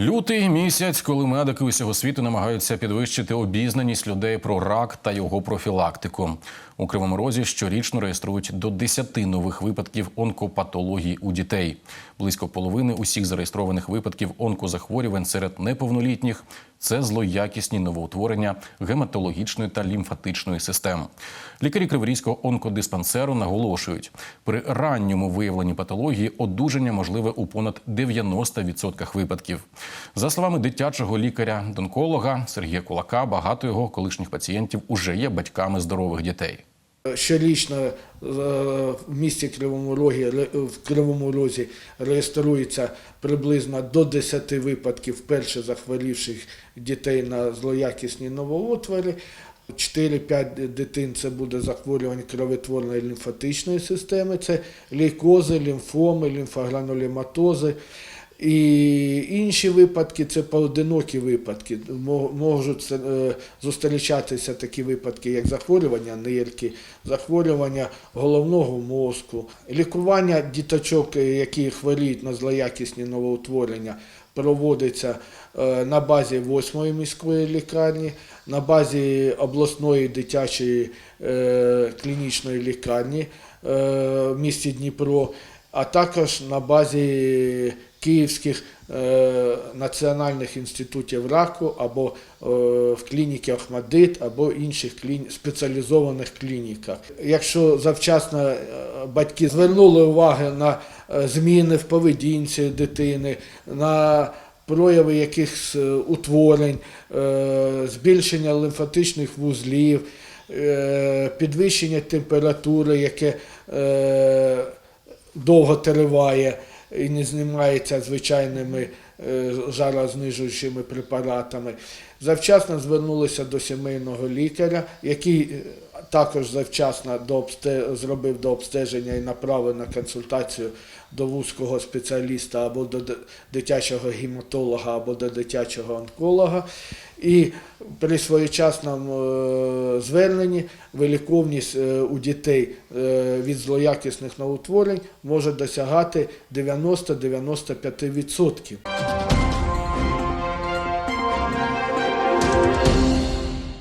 Лютий місяць, коли медики усього світу намагаються підвищити обізнаність людей про рак та його профілактику. У Кривому Розі щорічно реєструють до 10 нових випадків онкопатології у дітей. Близько половини усіх зареєстрованих випадків онкозахворювань серед неповнолітніх це злоякісні новоутворення гематологічної та лімфатичної систем. Лікарі Криворізького онкодиспансеру наголошують, при ранньому виявленні патології одужання можливе у понад 90% випадків. За словами дитячого лікаря-донколога Сергія Кулака, багато його колишніх пацієнтів уже є батьками здорових дітей. Щорічно е, в місті Кривому Рогі в Кривому Розі реєструється приблизно до 10 випадків вперше захворівших дітей на злоякісні новоутвори. 4-5 дитин це буде захворювання кровотворної лімфатичної системи, це лейкози, лімфоми, лімфогранулематози. І інші випадки це поодинокі випадки. Можуть е, зустрічатися такі випадки, як захворювання нирки, захворювання головного мозку, лікування діточок, е, які хворіють на злоякісні новоутворення, проводиться е, на базі 8-ї міської лікарні, на базі обласної дитячої клінічної лікарні в місті Дніпро, а також на базі київських е, національних інститутів раку або е, в клініці Ахмадит, або інших спеціалізованих клініках. Якщо завчасно е, батьки звернули увагу на зміни в поведінці дитини, на прояви якихось утворень, збільшення лимфатичних вузлів, підвищення температури, яке довго триває і не знімається звичайними е, жарознижуючими препаратами. Завчасно звернулися до сімейного лікаря, який е, також завчасно до зробив до обстеження і направив на консультацію до вузького спеціаліста або до ди- дитячого гематолога, або до дитячого онколога. І при своєчасному е, зверненні виліковність е, у дітей е, від злоякісних новоутворень може досягати 90-95%.